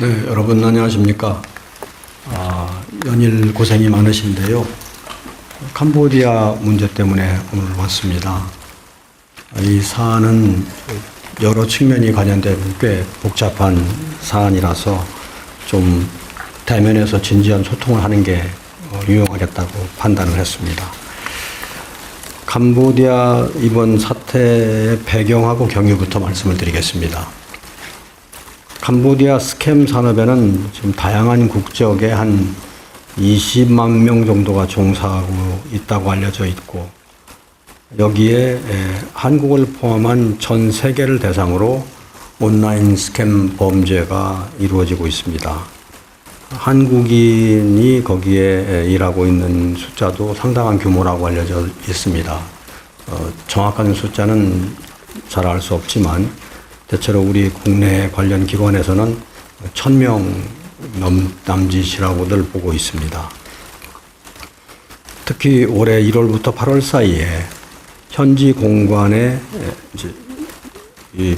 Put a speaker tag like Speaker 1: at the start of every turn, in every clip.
Speaker 1: 네, 여러분 안녕하십니까. 아, 연일 고생이 많으신데요. 캄보디아 문제 때문에 오늘 왔습니다. 이 사안은 여러 측면이 관련된 꽤 복잡한 사안이라서 좀 대면에서 진지한 소통을 하는 게 어, 유용하겠다고 판단을 했습니다. 캄보디아 이번 사태의 배경하고 경위부터 말씀을 드리겠습니다. 캄보디아 스캠 산업에는 지금 다양한 국적의 한 20만 명 정도가 종사하고 있다고 알려져 있고 여기에 에, 한국을 포함한 전 세계를 대상으로 온라인 스캠 범죄가 이루어지고 있습니다. 한국인이 거기에 에, 일하고 있는 숫자도 상당한 규모라고 알려져 있습니다. 어, 정확한 숫자는 잘 알 수 없지만 대체로 우리 국내 관련 기관에서는 천 명 넘남짓이라고들 보고 있습니다. 특히 올해 1월부터 8월 사이에 현지 공관의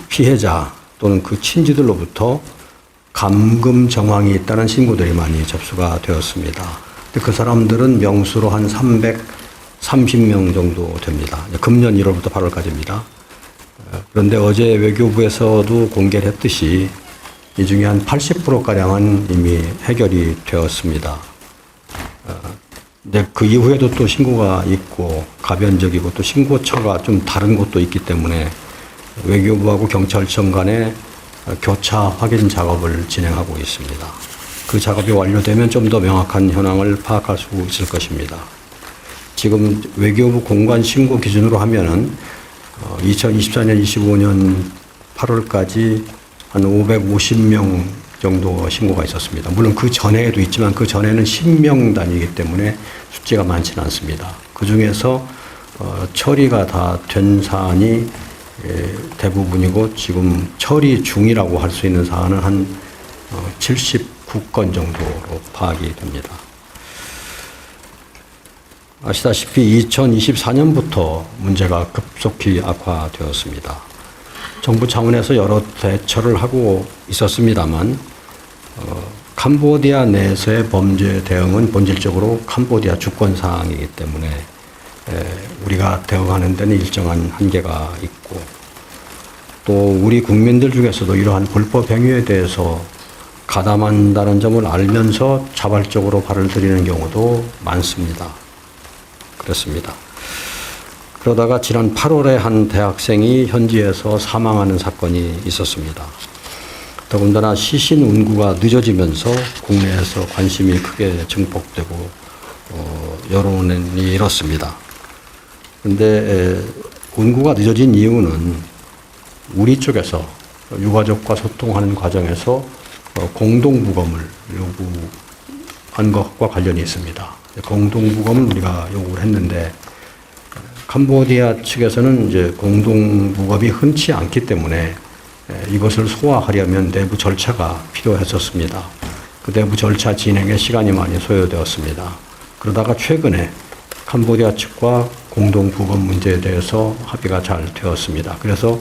Speaker 1: 피해자 또는 그 친지들로부터 감금 정황이 있다는 신고들이 많이 접수가 되었습니다. 그 사람들은 명수로 한 330명 정도 됩니다. 금년 1월부터 8월까지입니다. 그런데 어제 외교부에서도 공개를 했듯이 이 중에 한 80%가량은 이미 해결이 되었습니다. 어, 근데 그 이후에도 또 신고가 있고 가변적이고 또 신고처가 좀 다른 곳도 있기 때문에 외교부하고 경찰청 간에 교차 확인 작업을 진행하고 있습니다. 그 작업이 완료되면 좀 더 명확한 현황을 파악할 수 있을 것입니다. 지금 외교부 공관 신고 기준으로 하면은 어, 2024년, 25년 8월까지 한 550명 정도 신고가 있었습니다. 물론 그 전에도 있지만 그 전에는 10명 단위이기 때문에 숫자가 많지는 않습니다. 그 중에서 어, 처리가 다 된 사안이 예, 대부분이고 지금 처리 중이라고 할 수 있는 사안은 한 어, 79건 정도로 파악이 됩니다. 아시다시피 2024년부터 문제가 급속히 악화되었습니다. 정부 차원에서 여러 대처를 하고 있었습니다만, 어, 캄보디아 내에서의 범죄 대응은 본질적으로 캄보디아 주권 사항이기 때문에 에, 우리가 대응하는 데는 일정한 한계가 있고 또 우리 국민들 중에서도 이러한 불법 행위에 대해서 가담한다는 점을 알면서 자발적으로 발을 들이는 경우도 많습니다. 그렇습니다. 그러다가 지난 8월에 한 대학생이 현지에서 사망하는 사건이 있었습니다. 더군다나 시신 운구가 늦어지면서 국내에서 관심이 크게 증폭되고 어, 여론이 일었습니다. 그런데 운구가 늦어진 이유는 우리 쪽에서 유가족과 소통하는 과정에서 어, 공동부검을 요구한 것과 관련이 있습니다. 공동부검을 우리가 요구를 했는데 캄보디아 측에서는 이제 공동부검이 흔치 않기 때문에 이것을 소화하려면 내부 절차가 필요했었습니다. 그 내부 절차 진행에 시간이 많이 소요되었습니다. 그러다가 최근에 캄보디아 측과 공동부검 문제에 대해서 합의가 잘 되었습니다. 그래서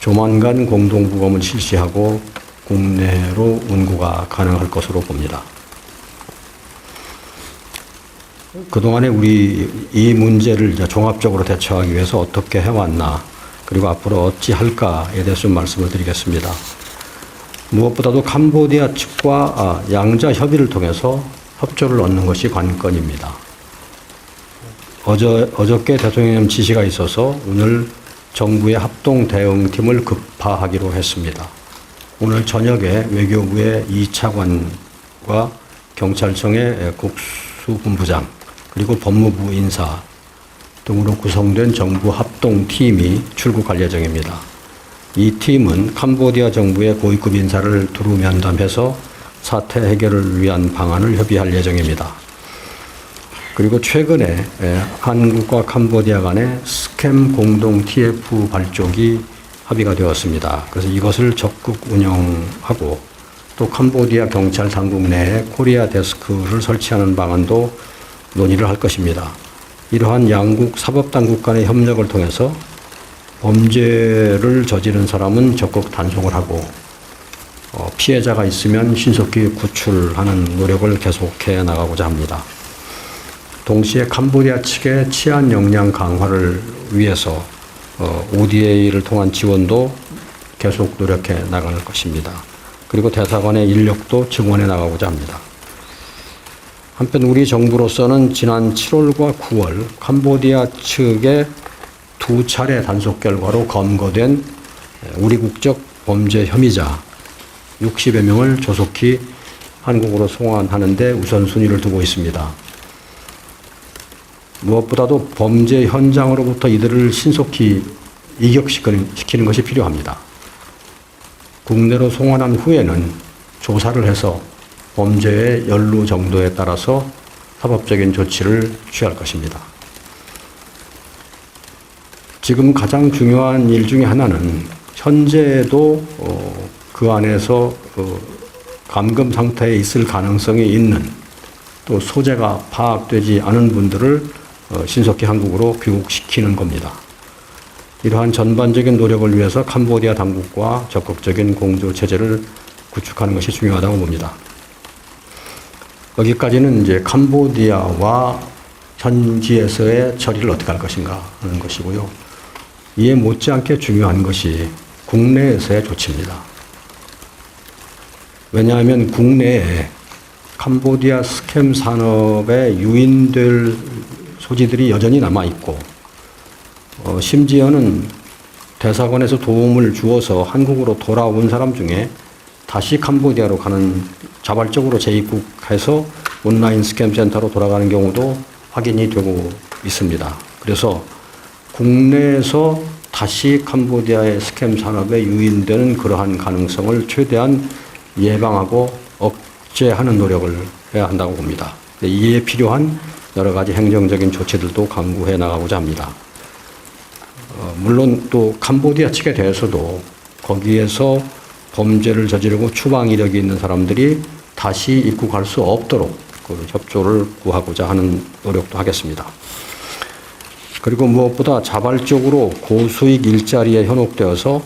Speaker 1: 조만간 공동부검을 실시하고 국내로 운구가 가능할 것으로 봅니다. 그동안에 우리 이 문제를 종합적으로 대처하기 위해서 어떻게 해왔나, 그리고 앞으로 어찌 할까에 대해서 좀 말씀을 드리겠습니다. 무엇보다도 캄보디아 측과 아, 양자 협의를 통해서 협조를 얻는 것이 관건입니다. 어저, 어저께 대통령 지시가 있어서 오늘 정부의 합동 대응팀을 급파하기로 했습니다. 오늘 저녁에 외교부의 이차관과 경찰청의 국수본부장, 그리고 법무부 인사 등으로 구성된 정부 합동팀이 출국할 예정입니다. 이 팀은 캄보디아 정부의 고위급 인사를 두루 면담해서 사태 해결을 위한 방안을 협의할 예정입니다. 그리고 최근에 한국과 캄보디아 간의 스캠 공동 TF 발족이 합의가 되었습니다. 그래서 이것을 적극 운영하고 또 캄보디아 경찰 당국 내에 코리아 데스크를 설치하는 방안도 논의를 할 것입니다. 이러한 양국 사법당국 간의 협력을 통해서 범죄를 저지른 사람은 적극 단속을 하고 어, 피해자가 있으면 신속히 구출하는 노력을 계속해 나가고자 합니다. 동시에 캄보디아 측의 치안 역량 강화를 위해서 어, ODA를 통한 지원도 계속 노력해 나갈 것입니다. 그리고 대사관의 인력도 증원해 나가고자 합니다. 한편 우리 정부로서는 지난 7월과 9월 캄보디아 측의 두 차례 단속 결과로 검거된 우리 국적 범죄 혐의자 60여 명을 조속히 한국으로 송환하는데 우선순위를 두고 있습니다. 무엇보다도 범죄 현장으로부터 이들을 신속히 이격시키는 것이 필요합니다. 국내로 송환한 후에는 조사를 해서 범죄의 연루 정도에 따라서 사법적인 조치를 취할 것입니다. 지금 가장 중요한 일 중에 하나는 현재도 어, 그 안에서 어, 감금 상태에 있을 가능성이 있는 또 소재가 파악되지 않은 분들을 어, 신속히 한국으로 귀국시키는 겁니다. 이러한 전반적인 노력을 위해서 캄보디아 당국과 적극적인 공조 체제를 구축하는 것이 중요하다고 봅니다. 여기까지는 이제 캄보디아와 현지에서의 처리를 어떻게 할 것인가 하는 것이고요. 이에 못지않게 중요한 것이 국내에서의 조치입니다. 왜냐하면 국내에 캄보디아 스캠 산업에 유인될 소지들이 여전히 남아 있고 어, 심지어는 대사관에서 도움을 주어서 한국으로 돌아온 사람 중에 다시 캄보디아로 가는 자발적으로 재입국해서 온라인 스캠 센터로 돌아가는 경우도 확인이 되고 있습니다. 그래서 국내에서 다시 캄보디아의 스캠 산업에 유인되는 그러한 가능성을 최대한 예방하고 억제하는 노력을 해야 한다고 봅니다. 이에 필요한 여러 가지 행정적인 조치들도 강구해 나가고자 합니다. 어, 물론 또 캄보디아 측에 대해서도 거기에서 범죄를 저지르고 추방 이력이 있는 사람들이 다시 입국할 수 없도록 그 협조를 구하고자 하는 노력도 하겠습니다. 그리고 무엇보다 자발적으로 고수익 일자리에 현혹되어서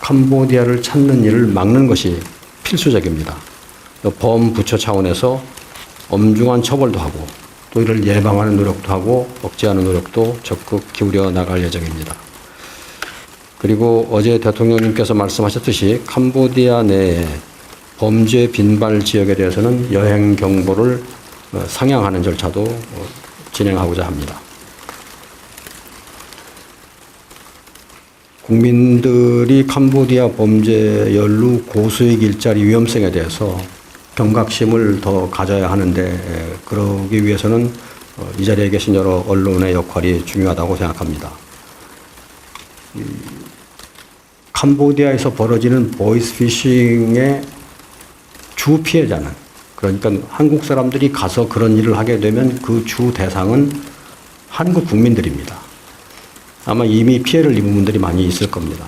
Speaker 1: 캄보디아를 찾는 일을 막는 것이 필수적입니다. 범부처 차원에서 엄중한 처벌도 하고 또 이를 예방하는 노력도 하고 억제하는 노력도 적극 기울여 나갈 예정입니다. 그리고 어제 대통령님께서 말씀하셨듯이 캄보디아 내에 범죄 빈발 지역에 대해서는 여행 경보를 어, 상향하는 절차도 어, 진행하고자 합니다. 국민들이 캄보디아 범죄 연루 고수익 일자리 위험성에 대해서 경각심을 더 가져야 하는데 그러기 위해서는 어, 이 자리에 계신 여러 언론의 역할이 중요하다고 생각합니다. 캄보디아에서 벌어지는 보이스피싱의 주 피해자는 그러니까 한국 사람들이 가서 그런 일을 하게 되면 그 주 대상은 한국 국민들입니다. 아마 이미 피해를 입은 분들이 많이 있을 겁니다.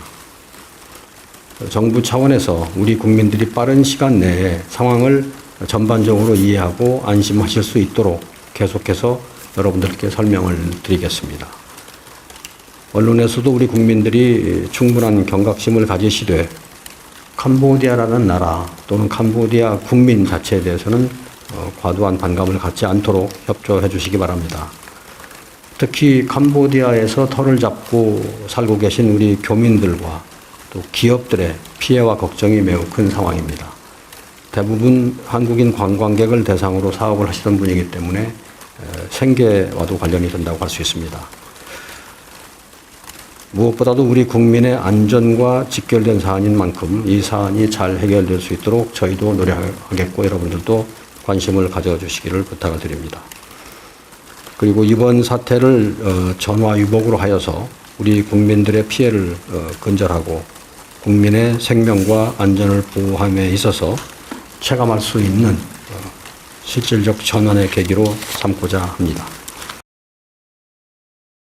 Speaker 1: 정부 차원에서 우리 국민들이 빠른 시간 내에 상황을 전반적으로 이해하고 안심하실 수 있도록 계속해서 여러분들께 설명을 드리겠습니다. 언론에서도 우리 국민들이 충분한 경각심을 가지시되 캄보디아라는 나라 또는 캄보디아 국민 자체에 대해서는 어, 과도한 반감을 갖지 않도록 협조해 주시기 바랍니다. 특히 캄보디아에서 털을 잡고 살고 계신 우리 교민들과 또 기업들의 피해와 걱정이 매우 큰 상황입니다. 대부분 한국인 관광객을 대상으로 사업을 하시던 분이기 때문에 생계와도 관련이 된다고 할 수 있습니다. 무엇보다도 우리 국민의 안전과 직결된 사안인 만큼 이 사안이 잘 해결될 수 있도록 저희도 노력하겠고 여러분들도 관심을 가져주시기를 부탁을 드립니다. 그리고 이번 사태를 어, 전화위복으로 하여서 우리 국민들의 피해를 어, 근절하고 국민의 생명과 안전을 보호함에 있어서 체감할 수 있는 어, 실질적 전환의 계기로 삼고자 합니다.